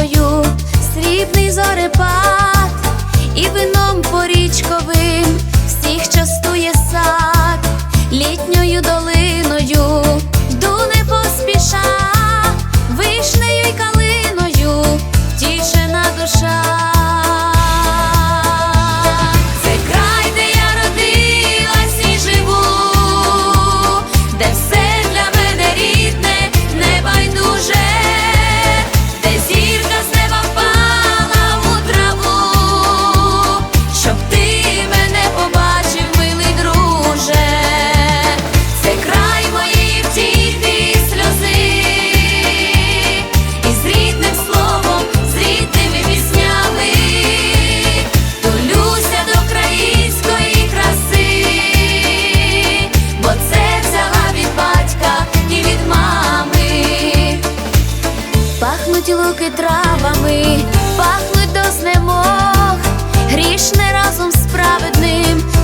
річкою, срібний зорепад і вино. пахнуть луки травами, пахнуть до знемог, грішне разом з праведним.